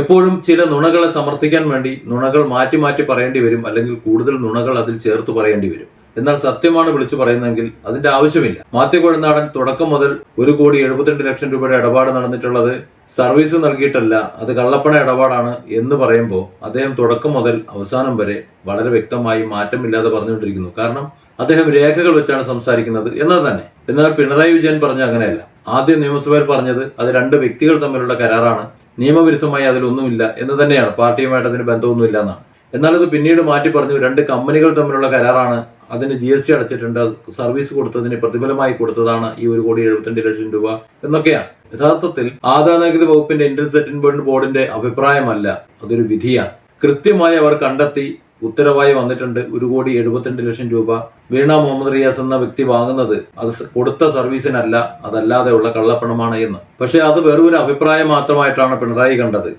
എപ്പോഴും ചില നുണകളെ സമർത്ഥിക്കാൻ വേണ്ടി നുണകൾ മാറ്റി മാറ്റി പറയേണ്ടി വരും അല്ലെങ്കിൽ കൂടുതൽ നുണകൾ അതിൽ ചേർത്ത് പറയേണ്ടി വരും. എന്നാൽ സത്യമാണ് വിളിച്ചു പറയുന്നതെങ്കിൽ അതിന്റെ ആവശ്യമില്ല. മാത്യു കൊഴുനാടൻ തുടക്കം മുതൽ ഒരു കോടി എഴുപത്തിരണ്ട് ലക്ഷം രൂപയുടെ ഇടപാട് നടന്നിട്ടുള്ളത് സർവീസ് നൽകിയിട്ടല്ല അത് കള്ളപ്പണ ഇടപാടാണ് എന്ന് പറയുമ്പോൾ അദ്ദേഹം തുടക്കം മുതൽ അവസാനം വരെ വളരെ വ്യക്തമായി മാറ്റമില്ലാതെ പറഞ്ഞുകൊണ്ടിരിക്കുന്നു. കാരണം അദ്ദേഹം രേഖകൾ വെച്ചാണ് സംസാരിക്കുന്നത് എന്നത് തന്നെ. എന്നാൽ പിണറായി വിജയൻ പറഞ്ഞ അങ്ങനെയല്ല. ആദ്യം നിയമസഭയിൽ പറഞ്ഞത് അത് രണ്ട് വ്യക്തികൾ തമ്മിലുള്ള കരാറാണ്. നിയമവിരുദ്ധമായി അതിലൊന്നുമില്ല എന്ന് തന്നെയാണ്. പാർട്ടിയുമായിട്ട് അതിന് ബന്ധമൊന്നുമില്ല എന്നാണ് എന്നാൽ പിന്നീട് മാറ്റി പറഞ്ഞു രണ്ട് കമ്പനികൾ തമ്മിലുള്ള കരാറാണ്. അതിന് ജി എസ് ടി അടച്ചിട്ടുണ്ട്. സർവീസ് കൊടുത്തതിന് പ്രതിഫലമായി കൊടുത്തതാണ് ഈ ഒരു കോടി എഴുപത്തിരണ്ട് ലക്ഷം രൂപ എന്നൊക്കെയാണ്. യഥാർത്ഥത്തിൽ ആദായ നികുതി വകുപ്പിന്റെ ഇന്ത്യൻ ബോർഡിന്റെ അഭിപ്രായമല്ല അതൊരു വിധിയാണ്. കൃത്യമായി അവർ കണ്ടെത്തി ഉത്തരവായി വന്നിട്ടുണ്ട്. ഒരു കോടി എഴുപത്തിരണ്ട് ലക്ഷം രൂപ വീണ മുഹമ്മദ് റിയാസ് എന്ന വ്യക്തി വാങ്ങുന്നത് അത് കൊടുത്ത സർവീസിനല്ല അതല്ലാതെയുള്ള കള്ളപ്പണമാണ് എന്ന്. പക്ഷെ അത് വെറും അഭിപ്രായം മാത്രമായിട്ടാണ് പിണറായി കണ്ടത്.